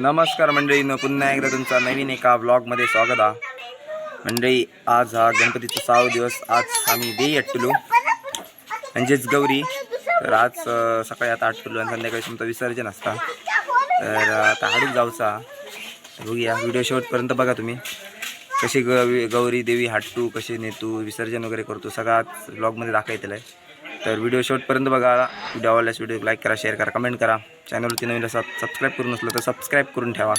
नमस्कार मंडळीनं पुन्हा एकदा तुमचा नवीन एका ब्लॉगमध्ये स्वागत आहे. मंडळी आज हा गणपतीचा सहावा दिवस आज आम्ही देई अट्टुलू म्हणजेच गौरी. तर आज सकाळी आता अट्टुलू आणि संध्याकाळी तुमचं विसर्जन असता. तर आता हाडूक जाऊचा. बघूया व्हिडिओ शेवटपर्यंत बघा तुम्ही. कशी ग गौरी देवी हाटू कशी नेतू विसर्जन वगैरे करतो सगळा ब्लॉगमध्ये दाखवलेलं आहे. तर व्हिडिओ शेवटपर्यंत बघा. व्हिडिओ आवडल्यास व्हिडिओ लाईक करा शेअर करा कमेंट करा. चॅनलवरती नवीन असं सबस्क्राईब करून नसलं तर सबस्क्राईब करून ठेवा.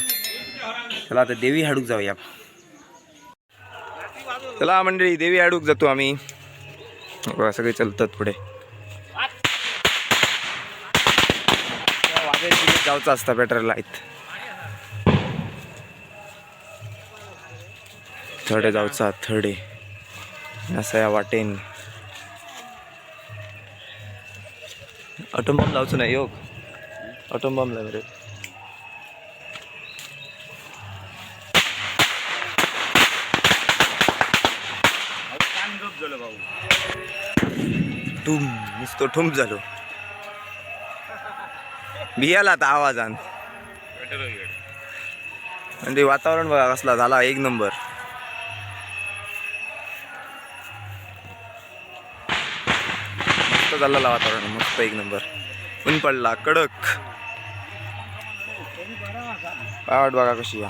चला आता देवी हाडूक जाऊया. चला मंडळी देवी हाडूक जातो आम्ही. बघा सगळे चलतात पुढे. जाऊचा जाऊचं असतं पेट्रोल लाईत थडे जाऊचा थडे असं या वाटेन. ऑटोबॉम्ब जाऊचं नाही योग. ऑटोबॉम्ब लाव रे. ठुम नुसतो ठुम झालो. भियाला आता आवाजान. म्हणजे वातावरण बघा कसला झाला एक नंबर. झालेला वातावरण मस्त एक नंबर ऊन पडला कडक. पावट बघा कशी या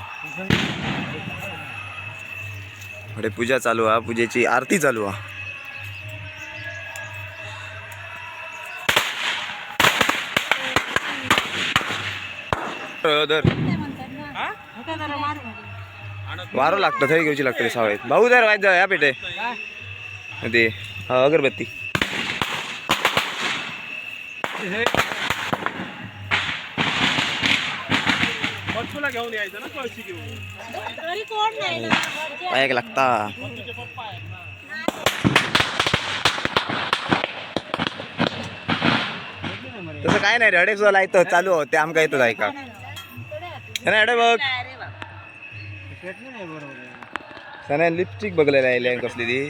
पुढे पूजा चालू हा पूजेची आरती चालू हा धर वारो लागतं थंय रे सावळीत. भाऊ जर जा या पेटे ते हा अगरबत्ती घेऊन यायचं ना कळशी घेऊन. घरी कोण नाही ना? घरचे पायाक लागता. तसं काय नाही रे अडे सुद्धा येतं चालू हो ते आमका येतं ऐका हे ना अडे बघ. सण्या लिपस्टिक बघलेलं आहे कसली ती.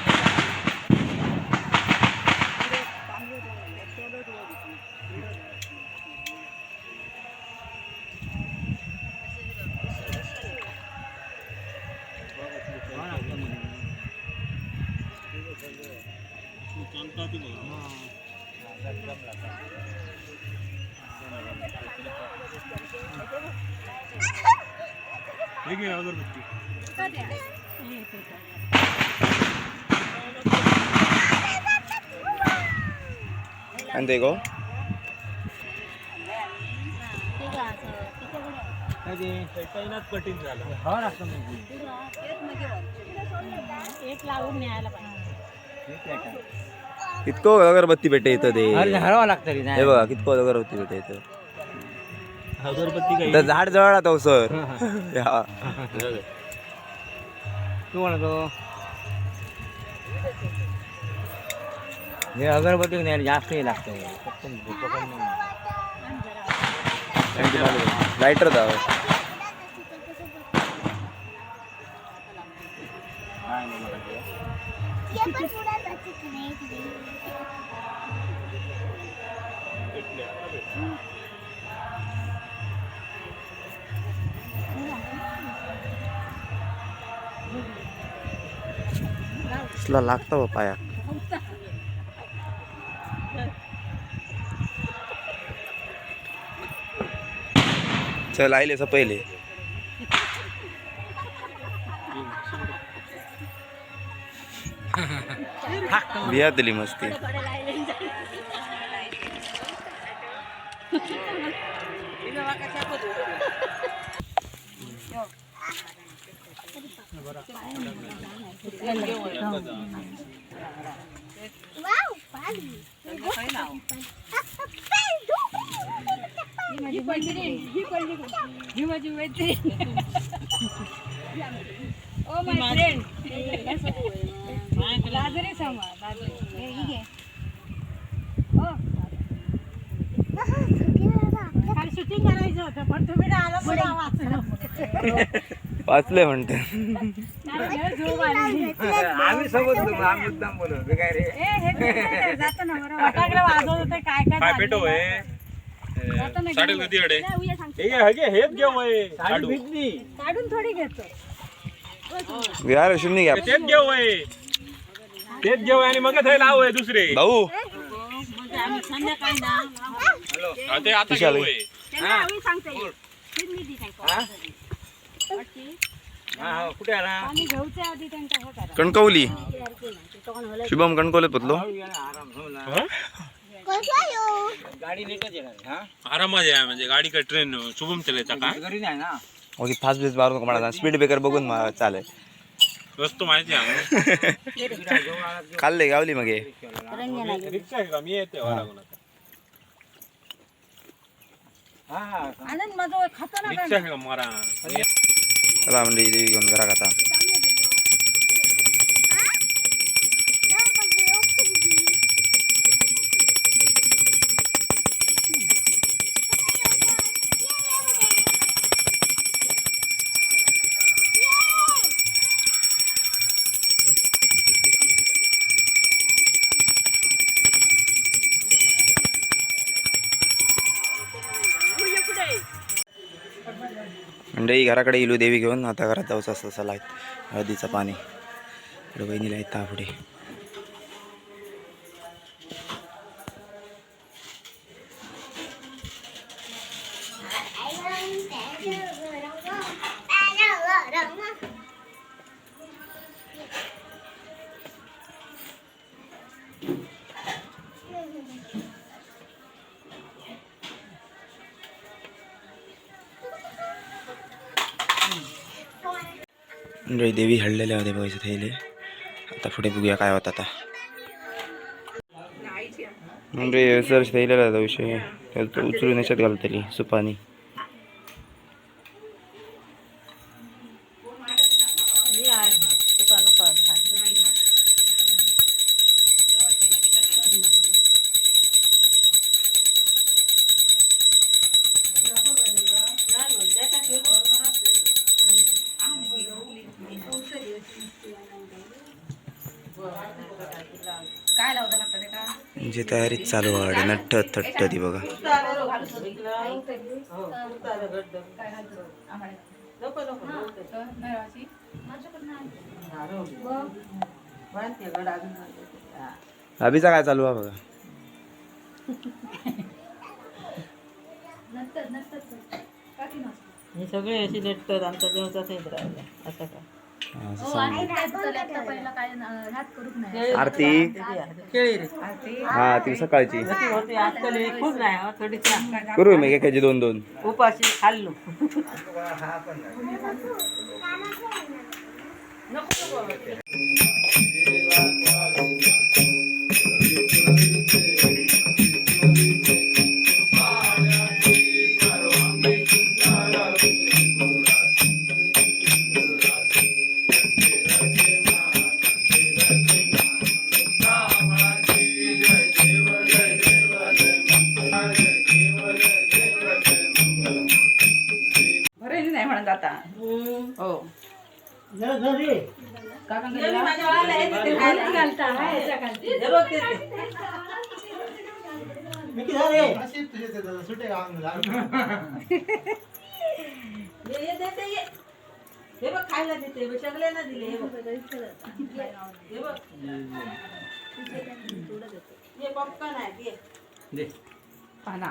हे घे अगरबत्ती. आणि ते गो. कठीण झालं एक लावून न्यायला पाहिजे कितको अगरबत्ती भेटे येतं ते. अरे हळवा लागतं हे बघा कितको अगरबत्ती भेटे काही तर झाड जवळ आता सर या. तू. म्हणतो हे अगरबत्ती नाही जास्त हे लागतं. पकड नाही. तुला लागतं बा पाया. चल आईले स पहिले. बिया दिली मस्ती. Wow, paling. मैत्रीण ही कळली का? ही माझी मैत्रीण ओ माय फ्रेंड लाजरी समा लाजरी हे ही घे. ओ. काल शूटिंग करायचं होतं पण तुम्ही नाही आला पुढे वाचलं वाचले म्हणते. आम्ही सोबत होतो मग आम्ही मुद्दाम बोलवतो काय रे? हे होते काय काय. पेटो आहे साडेल घेऊन. कधी अडे. हे हे हेच घेऊ आहे साडी काढून थोडी घेतो. यार शून्य घ्या तेच घेऊ आहे तेच घेऊ आहे आणि मग हे लाव आहे दुसरे. भाऊ. आम्ही संध्याकाळी ना. ते आता घेऊ आहे. सांगते तीच मी ती सांगतो. हा? वाटची. हा हा, कुठे आला आम्ही घेऊच्या आधी त्यांचा हे करा. कणकवली. तो कोण हलत शुभम हळू या ना, आराम हो. हा? गाडी नीटच येणार हा? आरामात आहे म्हणजे गाडी का ट्रेन शुभम चलायचा का? घरी नाही ना? ओके फास्ट बेस मारू नको मला स्पीड ब्रेकर बघून मा- चालेल. वस्तू माहिती आहे खाल्ले गावली मग हे. रिक्षा आहे का? मी येते वरागून आता. हा हा. आनंद माझं खातो ना रिक्षा आहे का? मारा. चला म्हणजे देवी घेऊन घरा आता मंडळी घराकडे इलू देवी घेऊन आता घरात जाऊचं असं चला हळदीचं पाणी. बहिणीला येतं पुढे मंडळी देवी हळलेल्या होते बघायचं थैले. आता पुढे बघूया काय होतं आता. म्हणजे सर थैलेला होता विषय उचलून याच्यात घालतली सुपानी म्हणजे तयारीच चालू आहे. नट्ट थट्ट ती बघा. अभिचा काय चालू आहे बघा? हे सगळे असे भेटतात आमचा जेवचा तेच राहिला असं का. आरती केळी रे. हा ती सकाळची. हे हो. करू मी एकाची दोन दोन. उपाशी खाल्लो. भरेली हे बघ खायला देते बघ, सगळ्यांना दिले हे बघ. हे हे पॉपकॉर्न आहे घे. पाना.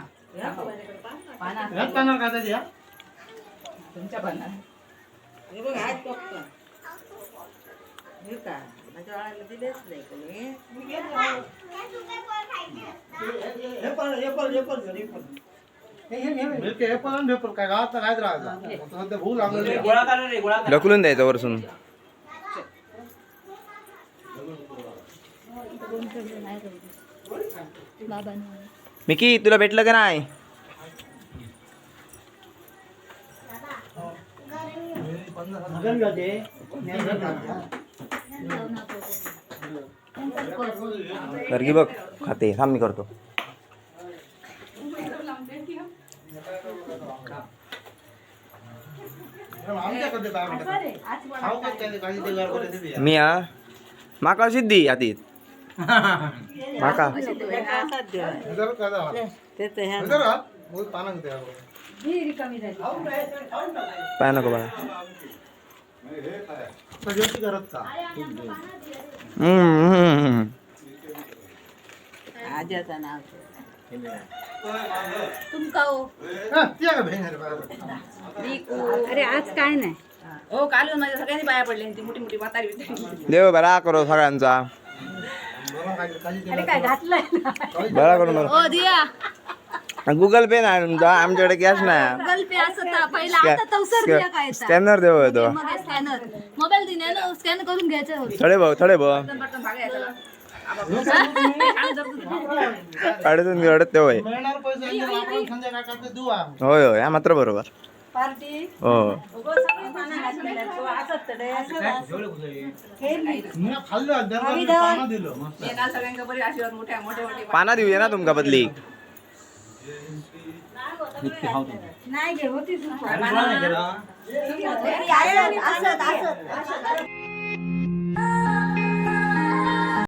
पान. पाना तुमच्या पाना हे बघ आहेत पॉपकॉर्न हे का? माझ्या बाळाला दिलेच नाही कोणी गोळा करा रे गोळा करा. ढकलून द्यायचं वरसून. मिकी तुला भेटलं का नाही? तर की बघ खाते थांब मी करतो. मी हा? माका सिद्धी हातीत माका. पाय नको बाळा. हम्म. आज्याचं नाव अरे आज काय नाही. हो काल येऊन माझ्या सगळ्यांनी पाया पडले ती मोठी मोठी म्हातारी बितारी. देव बरा करो सगळ्यांचा. अरे काय घातलंय ना? बरा करून ओ दिया. गुगल पे नाही तुमचा आमच्याकडे कॅश नाही. गुगल पे असं ता पहिला आता तवसर दिया काय येता. स्कॅनर देव येतो मग स्कॅनर मोबाईल दिने ना स्कॅन करून घ्यायचं होतं. थोडे भाऊ थोडे भाऊ. अडचण अडत ते होय. होय होय हा मात्र बरोबर. पार्टी? हो. असं. मी मोठे पाना देऊया ना तुमका बदली. नाही घे होतीच ना. पाना- असंच, असंच, असंच.